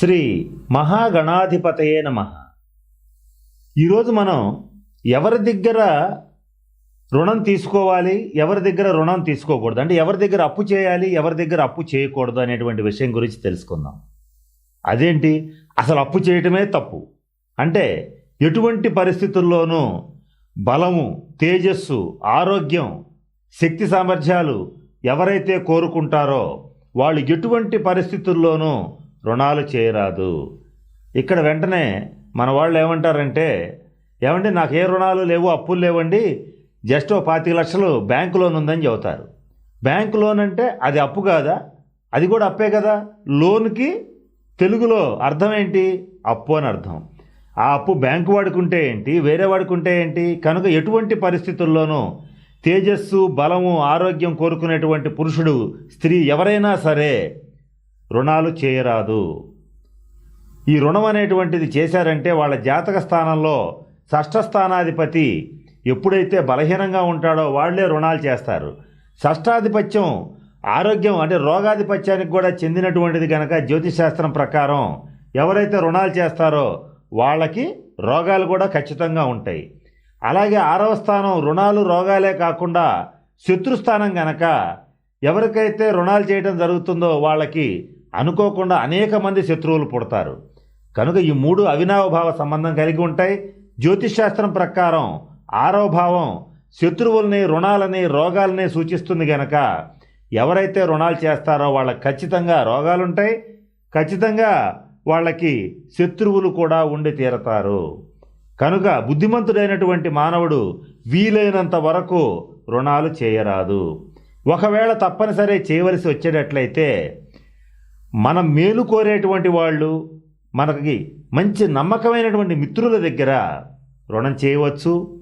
శ్రీ మహాగణాధిపతయే నమ. ఈరోజు మనం ఎవరి దగ్గర రుణం తీసుకోవాలి ఎవరి దగ్గర రుణం తీసుకోకూడదు అంటే ఎవరి దగ్గర అప్పు చేయాలి ఎవరి దగ్గర అప్పు చేయకూడదు అనేటువంటి విషయం గురించి తెలుసుకుందాం. అదేంటి? అసలు అప్పు చేయటమే తప్పు. అంటే ఎటువంటి పరిస్థితుల్లోనూ బలము తేజస్సు ఆరోగ్యం శక్తి సామర్థ్యాలు ఎవరైతే కోరుకుంటారో వాళ్ళు ఎటువంటి పరిస్థితుల్లోనూ రుణాలు చేయరాదు. ఇక్కడ వెంటనే మన వాళ్ళు ఏమంటారంటే ఏమండి నాకు ఏ రుణాలు లేవు అప్పులు లేవండి జస్ట్ ఓ పాతిక లక్షలు బ్యాంకు లోన్ ఉందని చెబుతారు. బ్యాంకు లోన్ అంటే అది అప్పు కాదా? అది కూడా అప్పే కదా? లోన్కి తెలుగులో అర్థం ఏంటి? అప్పు అని అర్థం. ఆ అప్పు బ్యాంకు వాడుకుంటే ఏంటి? వేరే వాడుకుంటే ఏంటి? కనుక ఎటువంటి పరిస్థితుల్లోనూ తేజస్సు బలము ఆరోగ్యం కోరుకునేటువంటి పురుషుడు స్త్రీ ఎవరైనా సరే రుణాలు చేయరాదు. ఈ రుణం అనేటువంటిది చేశారంటే వాళ్ళ జాతక స్థానంలో షష్ఠస్థానాధిపతి ఎప్పుడైతే బలహీనంగా ఉంటాడో వాళ్ళే రుణాలు చేస్తారు. షష్ఠాధిపత్యం ఆరోగ్యం అంటే రోగాధిపత్యానికి కూడా చెందినటువంటిది కనుక జ్యోతిశాస్త్రం ప్రకారం ఎవరైతే రుణాలు చేస్తారో వాళ్ళకి రోగాలు కూడా ఖచ్చితంగా ఉంటాయి. అలాగే ఆరవ స్థానం రుణాలు రోగాలే కాకుండా శత్రుస్థానం గనక ఎవరికైతే రుణాలు చేయడం జరుగుతుందో వాళ్ళకి అనుకోకుండా అనేక మంది శత్రువులు పుడతారు. కనుక ఈ మూడు అవినావభావ సంబంధం కలిగి ఉంటాయి. జ్యోతిషాస్త్రం ప్రకారం ఆరవ భావం శత్రువుల్ని రుణాలని రోగాలని సూచిస్తుంది గనక ఎవరైతే రుణాలు చేస్తారో వాళ్ళకి ఖచ్చితంగా రోగాలుంటాయి. ఖచ్చితంగా వాళ్ళకి శత్రువులు కూడా ఉండి తీరతారు. కనుక బుద్ధిమంతుడైనటువంటి మానవుడు వీలైనంత వరకు రుణాలు చేయరాదు. ఒకవేళ తప్పనిసరి చేయవలసి వచ్చేటట్లయితే మనం మేలు కోరేటువంటి వాళ్ళు మనకి మంచి నమ్మకమైనటువంటి మిత్రుల దగ్గర రుణం చేయవచ్చు.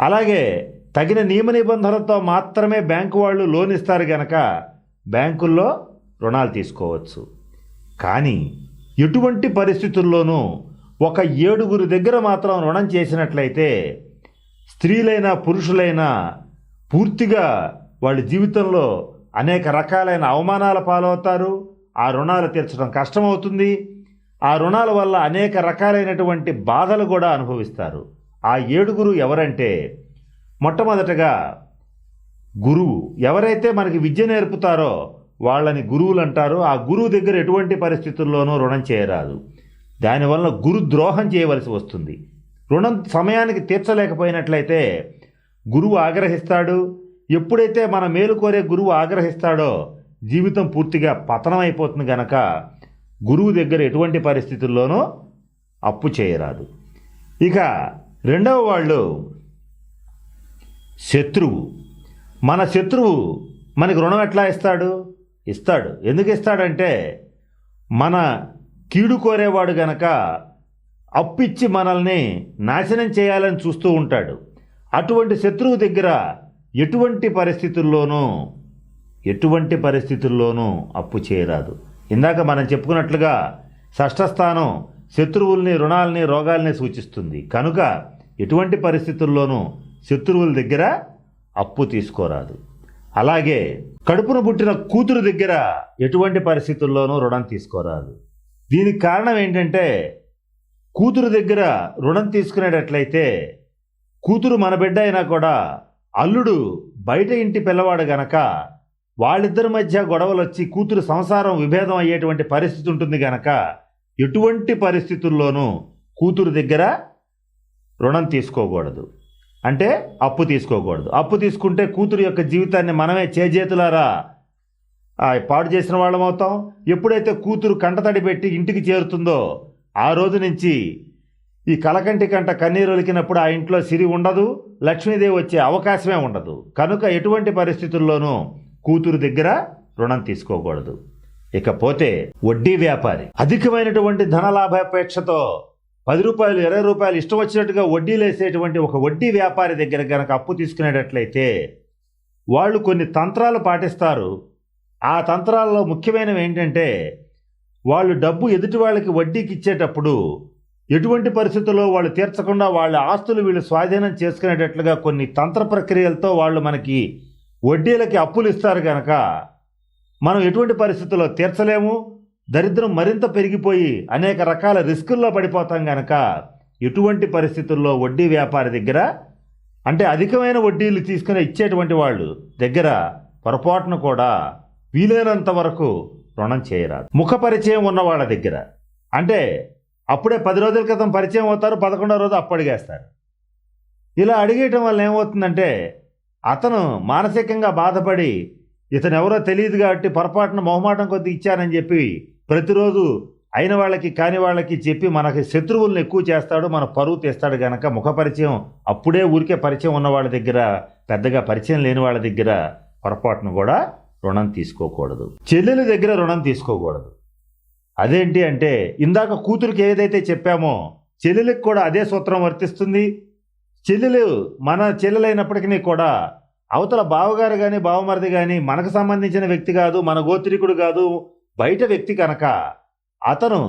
అలాగే తగిన నియమ నిబంధనలతో మాత్రమే బ్యాంకు వాళ్ళు లోన్ ఇస్తారు గనక బ్యాంకుల్లో రుణాలు తీసుకోవచ్చు. కానీ ఎటువంటి పరిస్థితుల్లోనూ ఒక ఏడుగురు దగ్గర మాత్రం రుణం చేసినట్లయితే స్త్రీలైనా పురుషులైనా పూర్తిగా వాళ్ళ జీవితంలో అనేక రకాలైన అవమానాల పాలవుతారు. ఆ రుణాలు తీర్చడం కష్టమవుతుంది. ఆ రుణాల వల్ల అనేక రకాలైనటువంటి బాధలు కూడా అనుభవిస్తారు. ఆ ఏడుగురు ఎవరంటే మొట్టమొదటగా గురువు. ఎవరైతే మనకి విద్య నేర్పుతారో వాళ్ళని గురువులు అంటారు. ఆ గురువు దగ్గర ఎటువంటి పరిస్థితుల్లోనూ రుణం చేయరాదు. దానివల్ల గురు ద్రోహం చేయవలసి వస్తుంది. రుణం సమయానికి తీర్చలేకపోయినట్లయితే గురువు ఆగ్రహిస్తాడు. ఎప్పుడైతే మన మేలు కోరే గురువు ఆగ్రహిస్తాడో జీవితం పూర్తిగా పతనం అయిపోతుంది గనక గురువు దగ్గర ఎటువంటి పరిస్థితుల్లోనూ అప్పు చేయరాదు. ఇక రెండవ వాళ్ళు శత్రువు. మన శత్రువు మనకి రుణం ఎట్లా ఇస్తాడు? ఇస్తాడు. ఎందుకు ఇస్తాడంటే మన కీడు కోరేవాడు గనక అప్పిచ్చి మనల్ని నాశనం చేయాలని చూస్తూ ఉంటాడు. అటువంటి శత్రువు దగ్గర ఎటువంటి పరిస్థితుల్లోనూ ఎటువంటి పరిస్థితుల్లోనూ అప్పు చేయరాదు. ఇందాక మనం చెప్పుకున్నట్లుగా షష్ఠస్థానం శత్రువుల్ని రుణాలని రోగాల్ని సూచిస్తుంది. కనుక ఎటువంటి పరిస్థితుల్లోనూ శత్రువుల దగ్గర అప్పు తీసుకోరాదు. అలాగే కడుపును పుట్టిన కూతురు దగ్గర ఎటువంటి పరిస్థితుల్లోనూ రుణం తీసుకోరాదు. దీనికి కారణం ఏంటంటే కూతురు దగ్గర రుణం తీసుకునేటట్లయితే కూతురు మన బిడ్డ అయినా కూడా అల్లుడు బయట ఇంటి పిల్లవాడు గనక వాళ్ళిద్దరి మధ్య గొడవలు వచ్చి కూతురు సంసారం విభేదం అయ్యేటువంటి పరిస్థితి ఉంటుంది కనుక ఎటువంటి పరిస్థితుల్లోనూ కూతురు దగ్గర రుణం తీసుకోకూడదు. అంటే అప్పు తీసుకోకూడదు. అప్పు తీసుకుంటే కూతురు యొక్క జీవితాన్ని మనమే చేజేతులారా? ఆ, పాడు చేసిన వాళ్ళం అవుతాం. ఎప్పుడైతే కూతురు కంటతడి పెట్టి ఇంటికి చేరుతుందో ఆ రోజు నుంచి ఈ కలకంటి కంట కన్నీరు ఒలికినప్పుడు ఆ ఇంట్లో సిరి ఉండదు. లక్ష్మీదేవి వచ్చే అవకాశమే ఉండదు. కనుక ఎటువంటి పరిస్థితుల్లోనూ కూతురు దగ్గర రుణం తీసుకోకూడదు. ఇకపోతే వడ్డీ వ్యాపారి అధికమైనటువంటి ధనలాభాపేక్షతో పది రూపాయలు ఇరవై రూపాయలు ఇష్టం వచ్చినట్టుగా వడ్డీలు వేసేటువంటి ఒక వడ్డీ వ్యాపారి దగ్గర కనుక అప్పు తీసుకునేటట్లయితే వాళ్ళు కొన్ని తంత్రాలు పాటిస్తారు. ఆ తంత్రాల్లో ముఖ్యమైనవి ఏంటంటే వాళ్ళు డబ్బు ఎదుటి వాళ్ళకి వడ్డీకి ఇచ్చేటప్పుడు ఎటువంటి పరిస్థితుల్లో వాళ్ళు తీర్చకుండా వాళ్ళ ఆస్తులు వీళ్ళు స్వాధీనం చేసుకునేటట్లుగా కొన్ని తంత్ర ప్రక్రియలతో వాళ్ళు మనకి వడ్డీలకి అప్పులు ఇస్తారు కనుక మనం ఎటువంటి పరిస్థితుల్లో తీర్చలేము? దరిద్రం మరింత పెరిగిపోయి అనేక రకాల రిస్కుల్లో పడిపోతాం గనక ఎటువంటి పరిస్థితుల్లో వడ్డీ వ్యాపారి దగ్గర అంటే అధికమైన వడ్డీలు తీసుకుని ఇచ్చేటువంటి వాళ్ళు దగ్గర పొరపాటును కూడా వీలైనంత వరకు రుణం చేయరాదు. ముఖ పరిచయం ఉన్న వాళ్ళ దగ్గర. అంటే అప్పుడే పది రోజుల క్రితం పరిచయం అవుతారు పదకొండో రోజు అప్పు అడిగేస్తారు ఇలా అడిగేయటం వల్ల ఏమవుతుందంటే అతను మానసికంగా బాధపడి ఇతను ఎవరో తెలియదు కాబట్టి పొరపాటున మొహమాటం కొద్ది ఇచ్చానని చెప్పి ప్రతిరోజు అయిన వాళ్ళకి కాని వాళ్ళకి చెప్పి మనకి శత్రువులను ఎక్కువ చేస్తాడు మన పరువు తీస్తాడు గనక ముఖ పరిచయం అప్పుడే ఊరికే పరిచయం ఉన్న వాళ్ళ దగ్గర పెద్దగా పరిచయం లేని వాళ్ళ దగ్గర పొరపాటును కూడా రుణం తీసుకోకూడదు. చెల్లెల దగ్గర రుణం తీసుకోకూడదు. అదేంటి అంటే ఇందాక కూతురికి ఏదైతే చెప్పామో చెల్లెలకు కూడా అదే సూత్రం వర్తిస్తుంది. చెల్లెలు మన చెల్లెలైనప్పటికీ కూడా అవతల బావగారు కానీ బావమరిది కానీ మనకు సంబంధించిన వ్యక్తి కాదు మన గోత్రికుడు కాదు బయట వ్యక్తి కనుక అతను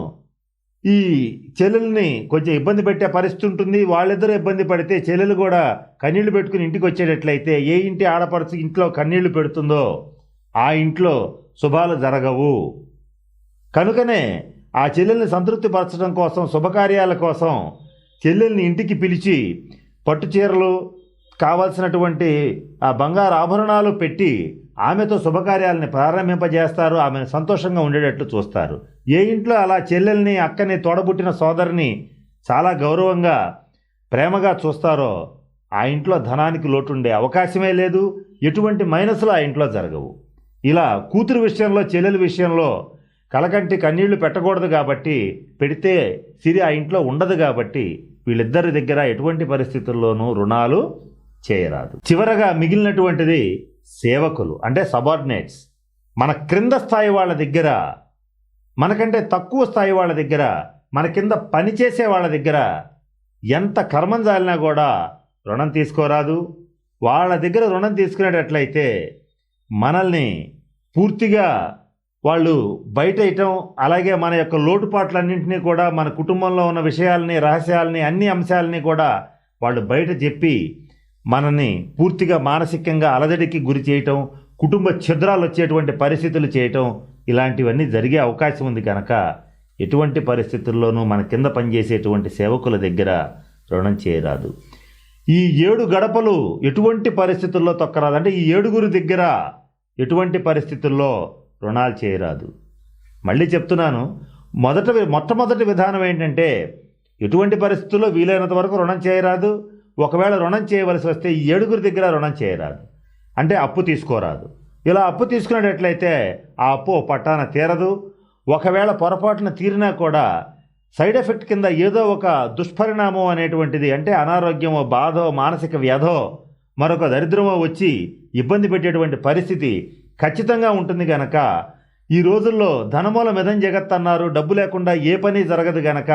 ఈ చెల్లెల్ని కొంచెం ఇబ్బంది పెట్టే పరిస్థితి ఉంటుంది. వాళ్ళిద్దరూ ఇబ్బంది పడితే చెల్లెలు కూడా కన్నీళ్ళు పెట్టుకుని ఇంటికి వచ్చేటట్లయితే ఏ ఇంటి ఆడపడుచు ఇంట్లో కన్నీళ్ళు పెడుతుందో ఆ ఇంట్లో శుభాలు జరగవు. కనుకనే ఆ చెల్లెల్ని సంతృప్తిపరచడం కోసం శుభకార్యాల కోసం చెల్లెల్ని ఇంటికి పిలిచి పట్టు చీరలు కావాల్సినటువంటి ఆ బంగారు ఆభరణాలు పెట్టి ఆమెతో శుభకార్యాలని ప్రారంభింపజేస్తారు. ఆమెను సంతోషంగా ఉండేటట్లు చూస్తారు. ఏ ఇంట్లో అలా చెల్లెల్ని అక్కని తోడబుట్టిన సోదరిని చాలా గౌరవంగా ప్రేమగా చూస్తారో ఆ ఇంట్లో ధనానికి లోటుండే అవకాశమే లేదు. ఎటువంటి మైనస్లు ఆ ఇంట్లో జరగవు. ఇలా కూతురు విషయంలో చెల్లెల విషయంలో కలకంటి కన్నీళ్ళు పెట్టకూడదు కాబట్టి పెడితే సిరి ఆ ఇంట్లో ఉండదు కాబట్టి వీళ్ళిద్దరి దగ్గర ఎటువంటి పరిస్థితుల్లోనూ రుణాలు చేయరాదు. చివరగా మిగిలినటువంటిది సేవకులు అంటే సబార్డినేట్స్ మన క్రింద స్థాయి వాళ్ళ దగ్గర మనకంటే తక్కువ స్థాయి వాళ్ళ దగ్గర మన కింద పనిచేసే వాళ్ళ దగ్గర ఎంత కర్మం జాలినా కూడా రుణం తీసుకోరాదు. వాళ్ళ దగ్గర రుణం తీసుకునేటట్లయితే మనల్ని పూర్తిగా వాళ్ళు బయట ఇయటం అలాగే మన యొక్క లోటుపాట్లన్నింటినీ కూడా మన కుటుంబంలో ఉన్న విషయాలని రహస్యాలని అన్ని అంశాలని కూడా వాళ్ళు బయట చెప్పి మనల్ని పూర్తిగా మానసికంగా అలజడికి గురి చేయటం కుటుంబ ఛిద్రాలు వచ్చేటువంటి పరిస్థితులు చేయటం ఇలాంటివన్నీ జరిగే అవకాశం ఉంది కనుక ఎటువంటి పరిస్థితుల్లోనూ మన కింద పనిచేసేటువంటి సేవకుల దగ్గర రుణం చేయరాదు. ఈ ఏడు గడపలు ఎటువంటి పరిస్థితుల్లో తొక్కరాదు? అంటే ఈ ఏడుగురు దగ్గర ఎటువంటి పరిస్థితుల్లో రుణాలు చేయరాదు? మళ్ళీ చెప్తున్నాను మొదట మొట్టమొదటి విధానం ఏంటంటే ఎటువంటి పరిస్థితుల్లో వీలైనంత వరకు రుణం చేయరాదు. ఒకవేళ రుణం చేయవలసి వస్తే ఈ ఏడుగురి దగ్గర రుణం చేయరాదు. అంటే అప్పు తీసుకోరాదు. ఇలా అప్పు తీసుకునేటట్లయితే ఆ అప్పు పట్టాన తీరదు. ఒకవేళ పొరపాటున తీరినా కూడా సైడ్ ఎఫెక్ట్ కింద ఏదో ఒక దుష్పరిణామం అనేటువంటిది అంటే అనారోగ్యమో బాధో మానసిక వ్యధో మరొక దరిద్రమో వచ్చి ఇబ్బంది పెట్టేటువంటి పరిస్థితి ఖచ్చితంగా ఉంటుంది గనక ఈ రోజుల్లో ధనమూల మెదం జగత్ అన్నారు డబ్బు లేకుండా ఏ పని జరగదు గనక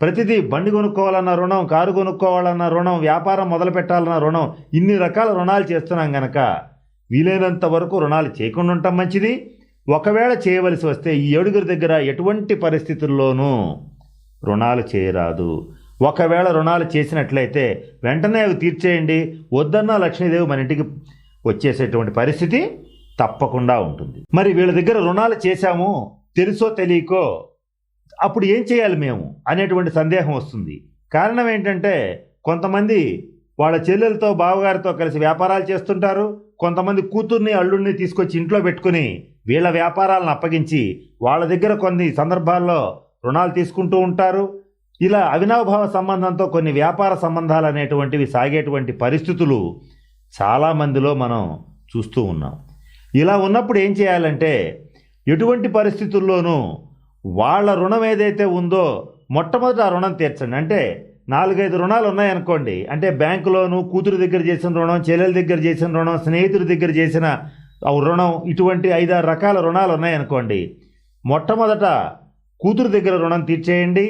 ప్రతిదీ బండి కొనుక్కోవాలన్న రుణం కారు కొనుక్కోవాలన్న రుణం వ్యాపారం మొదలు పెట్టాలన్న రుణం ఇన్ని రకాల రుణాలు చేస్తున్నాం గనక వీలైనంత వరకు రుణాలు చేయకుండా ఉండటం మంచిది. ఒకవేళ చేయవలసి వస్తే ఈ ఏడుగురి దగ్గర ఎటువంటి పరిస్థితుల్లోనూ రుణాలు చేయరాదు. ఒకవేళ రుణాలు చేసినట్లయితే వెంటనే అవి తీర్చేయండి. వద్దన్న లక్ష్మీదేవి మన ఇంటికి వచ్చేసేటువంటి పరిస్థితి తప్పకుండా ఉంటుంది. మరి వీళ్ళ దగ్గర రుణాలు చేశాము తెలుసో తెలియకో అప్పుడు ఏం చేయాలి మేము అనేటువంటి సందేహం వస్తుంది. కారణం ఏంటంటే కొంతమంది వాళ్ళ చెల్లెలతో బావగారితో కలిసి వ్యాపారాలు చేస్తుంటారు. కొంతమంది కూతుర్ని అల్లుడిని తీసుకొచ్చి ఇంట్లో పెట్టుకుని వీళ్ళ వ్యాపారాలను అప్పగించి వాళ్ళ దగ్గర కొన్ని సందర్భాల్లో రుణాలు తీసుకుంటూ ఉంటారు. ఇలా అవినాభావ సంబంధంతో కొన్ని వ్యాపార సంబంధాలు అనేటువంటివి సాగేటువంటి పరిస్థితులు చాలామందిలో మనం చూస్తూ ఉన్నాం. ఇలా ఉన్నప్పుడు ఏం చేయాలంటే ఎటువంటి పరిస్థితుల్లోనూ వాళ్ళ రుణం ఏదైతే ఉందో మొట్టమొదట ఆ రుణం తీర్చండి. అంటే నాలుగైదు రుణాలు ఉన్నాయనుకోండి అంటే బ్యాంకులోను కూతురు దగ్గర చేసిన రుణం చెల్లెల దగ్గర చేసిన రుణం స్నేహితుడి దగ్గర చేసిన రుణం ఇటువంటి ఐదారు రకాల రుణాలు ఉన్నాయనుకోండి మొట్టమొదట కూతురు దగ్గర రుణం తీర్చేయండి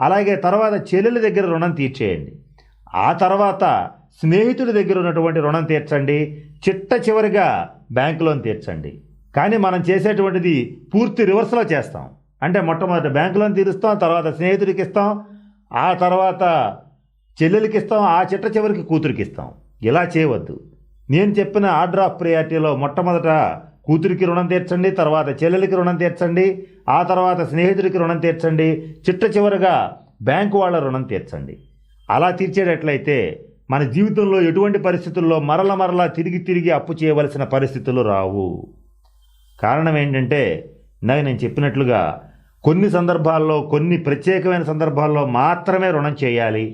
అలాగే తర్వాత చెల్లెల దగ్గర రుణం తీర్చేయండి. ఆ తర్వాత స్నేహితుడి దగ్గర ఉన్నటువంటి రుణం తీర్చండి చిట్ట చివరిగా బ్యాంకు లోన్ తీర్చండి. కానీ మనం చేసేటువంటిది పూర్తి రివర్స్లో చేస్తాం. అంటే మొట్టమొదట బ్యాంకులను తీరుస్తాం తర్వాత స్నేహితుడికి ఇస్తాం ఆ తర్వాత చెల్లెలకి ఇస్తాం ఆ చిట్ట చివరికి కూతురికి ఇస్తాం. ఇలా చేయవద్దు. నేను చెప్పిన ఆర్డర్ ఆఫ్ ప్రియారిటీలో మొట్టమొదట కూతురికి రుణం తీర్చండి తర్వాత చెల్లెలికి రుణం తీర్చండి ఆ తర్వాత స్నేహితుడికి రుణం తీర్చండి చిట్ట చివరగా బ్యాంకు వాళ్ళ రుణం తీర్చండి. అలా తీర్చేటట్లయితే మన జీవితంలో ఎటువంటి పరిస్థితుల్లో మరల మరలా తిరిగి తిరిగి అప్పు చేయవలసిన పరిస్థితులు రావు. కారణం ఏంటంటే ఇందాక నేను చెప్పినట్లుగా కొన్ని సందర్భాల్లో కొన్ని ప్రత్యేకమైన సందర్భాల్లో మాత్రమే రుణం చేయాలి.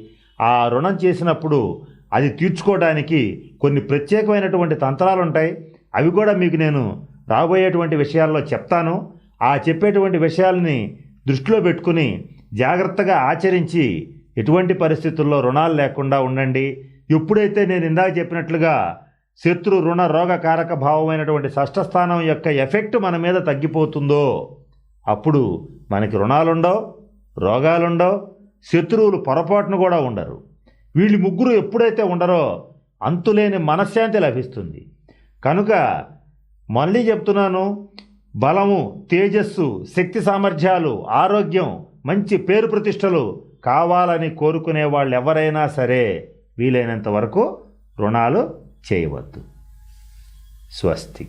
ఆ రుణం చేసినప్పుడు అది తీర్చుకోవడానికి కొన్ని ప్రత్యేకమైనటువంటి తంత్రాలు ఉంటాయి అవి కూడా మీకు నేను రాబోయేటువంటి విషయాల్లో చెప్తాను. ఆ చెప్పేటువంటి విషయాల్ని దృష్టిలో పెట్టుకుని జాగ్రత్తగా ఆచరించి ఎటువంటి పరిస్థితుల్లో రుణాలు లేకుండా ఉండండి. ఎప్పుడైతే నేను ఇందాక చెప్పినట్లుగా శత్రు రుణ రోగ కారక భావమైనటువంటి షష్ఠస్థానం యొక్క ఎఫెక్ట్ మన మీద తగ్గిపోతుందో అప్పుడు మనకి రుణాలుండవు రోగాలుండవు శత్రువులు పొరపాటును కూడా ఉండరు. వీళ్ళు ముగ్గురు ఎప్పుడైతే ఉండరో అంతులేని మనశ్శాంతి లభిస్తుంది. కనుక మళ్ళీ చెప్తున్నాను బలము తేజస్సు శక్తి సామర్థ్యాలు ఆరోగ్యం మంచి పేరు ప్రతిష్టలు కావాలని కోరుకునే వాళ్ళు ఎవరైనా సరే వీలైనంత వరకు రుణాలు చేయవద్దు. స్వస్తి.